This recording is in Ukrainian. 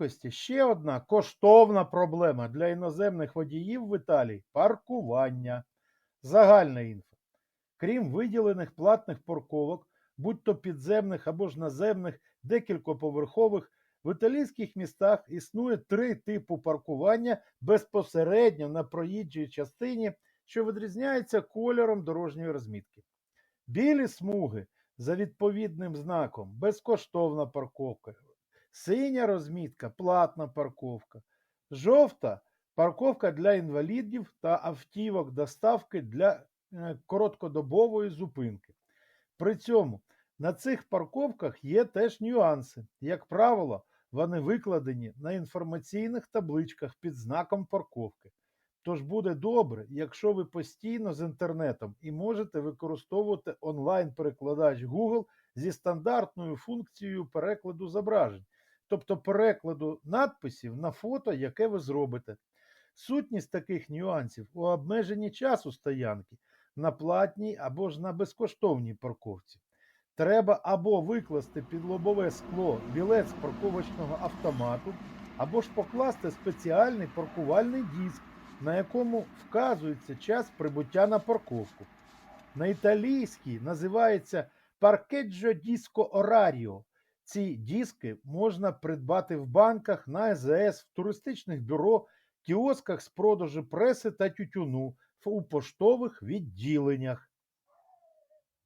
швидкості ще одна коштовна проблема для іноземних водіїв в Італії паркування. Загальна інфа. Крім виділених платних парковок, будь то підземних або ж наземних, декількоповерхових, в італійських містах існує три типи паркування безпосередньо на проїжджій частині, що відрізняються кольором дорожньої розмітки. Білі смуги за відповідним знаком безкоштовна парковка, синя розмітка платна парковка, жовта парковка для інвалідів та автівок доставки для е, короткодобової зупинки. При цьому на цих парковках є теж нюанси. Як правило, вони викладені на інформаційних табличках під знаком парковки. Тож буде добре, якщо ви постійно з інтернетом і можете використовувати онлайн-перекладач Google зі стандартною функцією перекладу зображень, тобто перекладу надписів на фото, яке ви зробите. Сутність таких нюансів у обмеженні часу стоянки на платній або ж на безкоштовній парковці. Треба або викласти під лобове скло білет парковочного автомату, або ж покласти спеціальний паркувальний диск, на якому вказується час прибуття на парковку. На італійській називається паркеджо диско ораріо. Ці диски можна придбати в банках, на СЗС, в туристичних бюро, кіосках з продажу преси та тютюну, у поштових відділеннях.